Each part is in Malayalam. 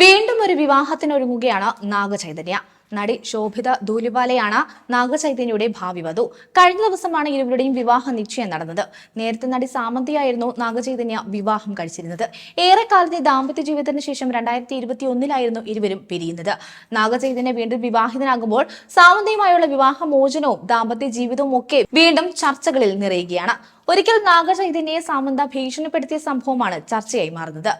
വീണ്ടും ഒരു വിവാഹത്തിനൊരുങ്ങുകയാണ് നാഗചൈതന്യ. നടി ശോഭിത ദൂലിപാലയാണ് നാഗചൈതന്യയുടെ ഭാവി വധു. കഴിഞ്ഞ ദിവസമാണ് ഇരുവരുടെയും വിവാഹ നിശ്ചയം നടന്നത്. നേരത്തെ നടി സാമന്തിയായിരുന്നു നാഗചൈതന്യ വിവാഹം കഴിച്ചിരുന്നത്. ഏറെക്കാലത്തെ ദാമ്പത്യ ജീവിതത്തിന് ശേഷം രണ്ടായിരത്തി ഇരുപത്തി ഒന്നിലായിരുന്നു ഇരുവരും പിരിയുന്നത്. നാഗചൈതന്യ വീണ്ടും വിവാഹിതനാകുമ്പോൾ സാമന്തിയുമായുള്ള വിവാഹമോചനവും ദാമ്പത്യ ജീവിതവും ഒക്കെ വീണ്ടും ചർച്ചകളിൽ നിറയുകയാണ്. ഒരിക്കൽ നാഗചൈതന്യയെ സാമന്ത ഭീഷണിപ്പെടുത്തിയ സംഭവമാണ് ചർച്ചയായി മാറുന്നത്.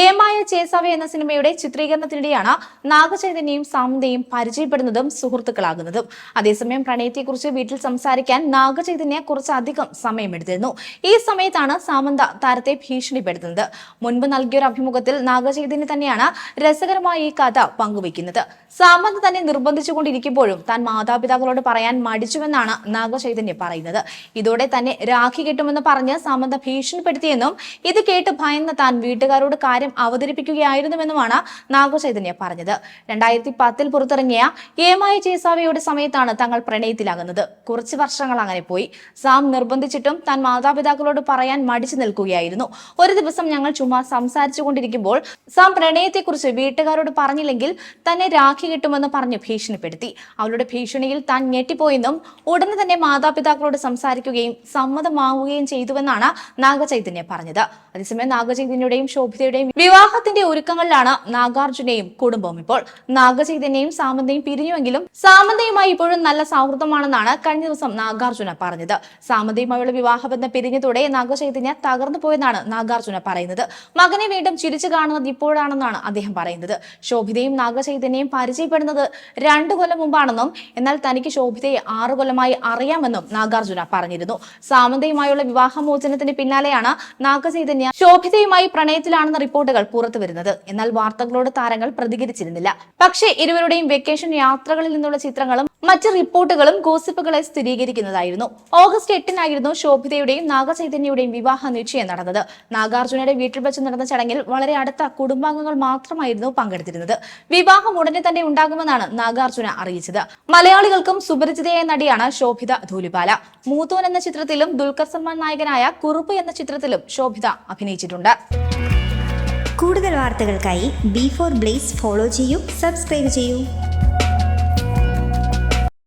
ഏമായ ചേസാവ എന്ന സിനിമയുടെ ചിത്രീകരണത്തിനിടെയാണ് നാഗചൈതന്യയും സാമന്തയും പരിചയപ്പെടുന്നതും സുഹൃത്തുക്കളാകുന്നതും. അതേസമയം പ്രണയത്തെക്കുറിച്ച് വീട്ടിൽ സംസാരിക്കാൻ നാഗചൈതന്യ കുറച്ചധികം സമയമെടുത്തിരുന്നു. ഈ സമയത്താണ് സാമന്ത താരത്തെ ഭീഷണിപ്പെടുത്തുന്നത്. മുൻപ് നൽകിയൊരു അഭിമുഖത്തിൽ നാഗചൈതന്യ തന്നെയാണ് രസകരമായ ഈ കഥ പങ്കുവയ്ക്കുന്നത്. സാമന്ത തന്നെ നിർബന്ധിച്ചുകൊണ്ടിരിക്കുമ്പോഴും താൻ മാതാപിതാക്കളോട് പറയാൻ മടിച്ചുവെന്നാണ് നാഗചൈതന്യ പറയുന്നത്. ഇതോടെ തന്നെ രാഖി കിട്ടുമെന്ന് പറഞ്ഞ് സാമന്ത ഭീഷണിപ്പെടുത്തിയെന്നും ഇത് കേട്ട് ഭയന്ന താൻ വീട്ടുകാരോട് കാര്യം അവതരിപ്പിക്കുകയായിരുന്നുവെന്നുമാണ് നാഗചൈതന്യ പറഞ്ഞത്. രണ്ടായിരത്തി പത്തിൽ പുറത്തിറങ്ങിയ ഏമായ ചേസാവയുടെ സമയത്താണ് തങ്ങൾ പ്രണയത്തിലാകുന്നത്. കുറച്ച് വർഷങ്ങൾ അങ്ങനെ പോയി. സാം നിർബന്ധിച്ചിട്ടും താൻ മാതാപിതാക്കളോട് പറയാൻ മടിച്ചു നിൽക്കുകയായിരുന്നു. ഒരു ദിവസം ഞങ്ങൾ ചുമ്മാ സംസാരിച്ചു കൊണ്ടിരിക്കുമ്പോൾ സാം പ്രണയത്തെക്കുറിച്ച് വീട്ടുകാരോട് പറഞ്ഞില്ലെങ്കിൽ തന്നെ രാഖി കിട്ടുമെന്ന് പറഞ്ഞ് ഭീഷണിപ്പെടുത്തി. അവളുടെ ഭീഷണിയിൽ താൻ ഞെട്ടിപ്പോയെന്നും ഉടനെ തന്നെ മാതാപിതാക്കളോട് സംസാരിക്കുകയും സമ്മതമാവുകയും ചെയ്തുവെന്നാണ് നാഗചൈതന്യ പറഞ്ഞത്. അതേസമയം നാഗചൈതന്യയുടെയും ശോഭിതയുടെയും വിവാഹത്തിന്റെ ഒരുക്കങ്ങളിലാണ് നാഗാർജുനയും കുടുംബവും ഇപ്പോൾ. നാഗചൈതന്യയും സാമന്തയും പിരിഞ്ഞുവെങ്കിലും സാമന്തയുമായി ഇപ്പോഴും നല്ല സൗഹൃദമാണെന്നാണ് കഴിഞ്ഞ ദിവസം നാഗാർജുന പറഞ്ഞത്. സാമന്തയുമായുള്ള വിവാഹബന്ധം പിരിഞ്ഞതോടെ നാഗചൈതന്യ തകർന്നു പോയെന്നാണ് നാഗാർജുന പറയുന്നത്. മകനെ വീണ്ടും ചിരിച്ചു കാണുന്നത് ഇപ്പോഴാണെന്നാണ് അദ്ദേഹം പറയുന്നത്. ശോഭിതയും നാഗചൈതന്യയും പരിചയപ്പെടുന്നത് രണ്ടു കൊല്ലം മുമ്പാണെന്നും എന്നാൽ തനിക്ക് ശോഭിതയെ ആറു കൊല്ലമായി അറിയാമെന്നും നാഗാർജുന പറഞ്ഞിരുന്നു. സാമന്തയുമായുള്ള വിവാഹമോചനത്തിന് പിന്നാലെയാണ് നാഗചൈതന്യ ശോഭിതയുമായി പ്രണയത്തിലാണെന്ന റിപ്പോർട്ടുകൾ പുറത്തു വരുന്നത്. എന്നാൽ വാർത്തകളോട് താരങ്ങൾ പ്രതികരിച്ചിരുന്നില്ല. പക്ഷേ ഇരുവരുടെയും വെക്കേഷൻ യാത്രകളിൽ നിന്നുള്ള ചിത്രങ്ങളും മറ്റ് റിപ്പോർട്ടുകളും ഗോസിപ്പുകളെ സ്ഥിരീകരിക്കുന്നതായിരുന്നു. ഓഗസ്റ്റ് എട്ടിനായിരുന്നു ശോഭിതയുടെയും നാഗചൈതന്യയുടെയും വിവാഹ നിശ്ചയം നടന്നത്. നാഗാർജുനയുടെ വീട്ടിൽ വെച്ച് നടന്ന ചടങ്ങിൽ വളരെ അടുത്ത കുടുംബാംഗങ്ങൾ മാത്രമായിരുന്നു പങ്കെടുത്തിരുന്നത്. വിവാഹം ഉടനെ തന്നെ ഉണ്ടാകുമെന്നാണ് നാഗാർജുന അറിയിച്ചത്. മലയാളികൾക്കും സുപരിചിതയായ നടിയാണ് ശോഭിത ധൂലിപാല. മൂത്തോൻ എന്ന ചിത്രത്തിലും ദുൽഖർ സൽമാൻ നായകനായ കുറുപ്പ് എന്ന ചിത്രത്തിലും ശോഭിത അഭിനയിച്ചിട്ടുണ്ട്. കൂടുതൽ വാർത്തകൾക്കായി ബി ഫോർ ബ്ലേസ് ഫോളോ ചെയ്യൂ സബ്സ്ക്രൈബ് ചെയ്യൂ.